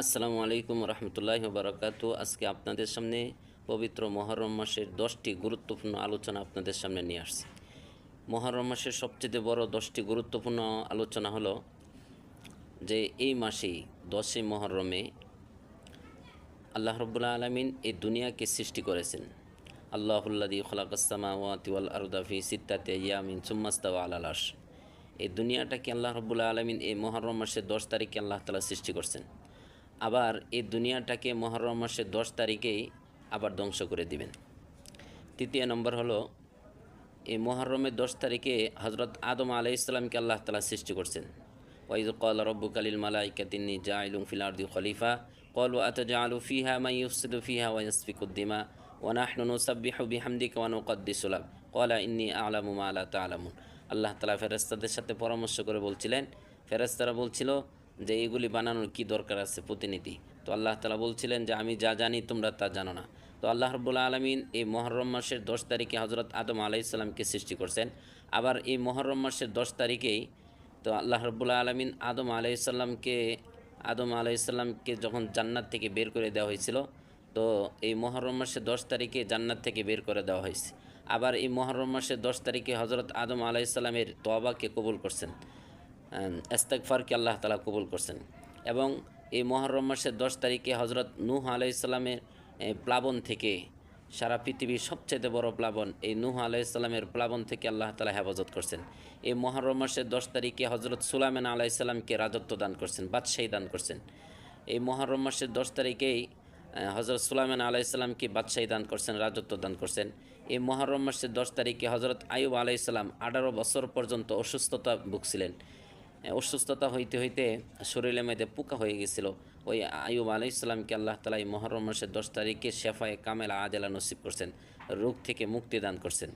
আসসালামু আলাইকুম রহমতুল্লাহ বারকাত আজকে আপনাদের সামনে পবিত্র মহরম মাসের দশটি গুরুত্বপূর্ণ আলোচনা আপনাদের সামনে নিয়ে আসছি। মহরম মাসের সবচেয়ে বড় দশটি গুরুত্বপূর্ণ আলোচনা হলো যে এই মাসেই দশই মহরমে আল্লাহ রব্বুল্লা আলমিন এই দুনিয়াকে সৃষ্টি করেছেন। আল্লাহুল্লাদি খলাকাসমা ওয়াতিওয়াল আরদাফি সিত্তাতে ইয়ামিন সুম্মাস্তাওয়া আলালাস এই দুনিয়াটাকে আল্লাহ রব্বুল্লা আলমিন এই মহরম মাসের দশ তারিখে আল্লাহ তালা সৃষ্টি করছেন। আবার এই দুনিয়াটাকে মহরম মাসের দশ তারিখেই আবার ধ্বংস করে দিবেন। তৃতীয় নম্বর হলো, এই মহরমের দশ তারিখে হজরত আদম আলাই ইসলামকে আল্লাহ তালা সৃষ্টি করছেন। ওয়াইদ কল রব্বু কালিল মালাইকা তিনি জাইলুম ফিলার্দি খলিফা। কল আতজা আলু ফিহা মাই ইউসিদু ফিহা ওয়াইসফিকুদ্দিমা ওয়ানাহনু নুসাব্বিহু নুকদ্দিসু লাক। ক্বালা ইন্নী আ'লামু মা লা তা'লামুন। আল্লাহ তালা ফেরেশতাদের সাথে পরামর্শ করে বলছিলেন, ফেরেশতারা বলছিল যে এগুলি বানানোর কি দরকার আছে প্রতিনিধি? তো আল্লাহ তাআলা বলছিলেন যে, আমি যা জানি তোমরা তা জানো না। তো আল্লাহ রব্বুল আলমিন এই মহরম মাসের দশ তারিখে হজরত আদম আলাইসাল্লামকে সৃষ্টি করছেন। আবার এই মহরম মাসের দশ তারিখেই তো আল্লাহ রব্বুল্লাহ আলমিন আদম আলাইসাল্লামকে আদম আলাইসাল্লামকে যখন জান্নাত থেকে বের করে দেওয়া হয়েছিল, তো এই মহরম মাসের দশ তারিখে জান্নাত থেকে বের করে দেওয়া হয়েছে। আবার এই মহরম মাসের দশ তারিখে হজরত আদম আলাইসাল্লামের তবাকে কবুল করছেন। এস্তেকফারকে আল্লাহ তালা কবুল করছেন। এবং এই মহরম মাসের দশ তারিখে হজরত নূহ আলাইসাল্লামের এ, প্লাবন থেকে সারা পৃথিবীর সবচেয়ে বড় প্লাবন এই নূহ আলাইসাল্লামের প্লাবন থেকে আল্লাহ তালা হেফাজত করছেন। এই মহরম মাসের দশ তারিখে হজরত সুলাইমান আলাইসাল্লামকে রাজত্ব দান করছেন বাদশাহী দান করছেন। এই মহরম মাসের দশ তারিখেই হজরত সুলাইমান আলাইসাল্লামকে বাদশাহী দান করছেন রাজত্ব দান করছেন। এই মহরম মাসের দশ তারিখে হজরত আয়ুব আলাইসাল্লাম আঠারো বছর পর্যন্ত অসুস্থতা ভুগছিলেন। অসুস্থতা হইতে হইতে শরীরের মধ্যে পোকা হয়ে গেছিল। ওই আয়ুব আলাই ইসলামকে আল্লাহ তালা এই মহরম মাসের দশ তারিখে শেফায় কামেলা আজেলা নসিব করছেন, রোগ থেকে মুক্তি দান করছেন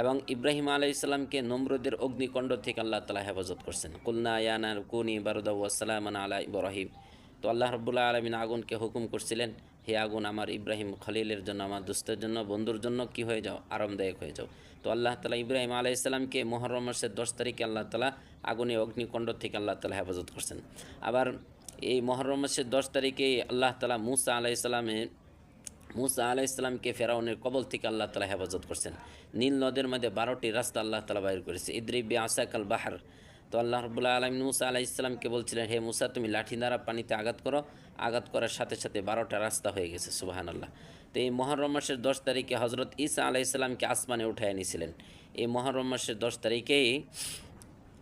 এবং ইব্রাহিম আলাই ইসলামকে নমরুদের অগ্নিকণ্ড থেকে আল্লাহ তালা হেফাজত করছেন। কুলনা ইয়ানার কুনি বারুদা ওয়াসালামান আলা ইব্রাহিম। তো আল্লাহ রব্বুল্লাহ আলমিন আগুনকে হুকুম করছিলেন হে আগুন আমার ইব্রাহিম খলিলের জন্য, আমার দুস্তের জন্য, বন্ধুর জন্য কি হয়ে যাও? আরামদায়ক হয়ে যাও। তো আল্লাহ তালা ইব্রাহিম আলাইসাল্লামকে মহরম মাসের দশ তারিখে আল্লাহ তালা আগুনে অগ্নিকণ্ড থেকে আল্লাহ তালা হেফাজত করছেন। আবার এই মহরম মাসের দশ তারিখে আল্লাহ তালা মুসা আলাইসাল্লামের মুসা আলাহ ইসলামকে ফেরাউনের কবল থেকে আল্লাহ তালা হেফাজত করছেন। নীল নদের মধ্যে বারোটি রাস্তা আল্লাহ তালা বাইর করেছে। ইদ্রিবি আসাকাল বাহার তো আল্লাহ রবুল্লাহ আলম মুসা আলাহ ইসলামকে বলছিলেন, হে মুসা, তুমি লাঠি দ্বারা পানিতে আঘাত করো। আঘাত করার সাথে সাথে বারোটা রাস্তা হয়ে গেছে সুবাহান আল্লাহ তো এই মহরম মাসের দশ তারিখে হজরত ইসা আলাহ ইসলামকে আসমানে উঠায় এনেছিলেন এই মহরম মাসের দশ তারিখেই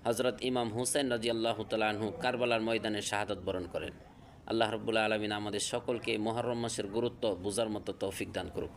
হজরত ইমাম হুসেন রাজি আল্লাহ তালাহু কারবালার ময়দানে শাহাদত বরণ করেন। আল্লাহ রবুল্লাহ আলমিন আমাদের সকলকে মহরম মাসের গুরুত্ব বোঝার মতো তৌফিক দান করুক।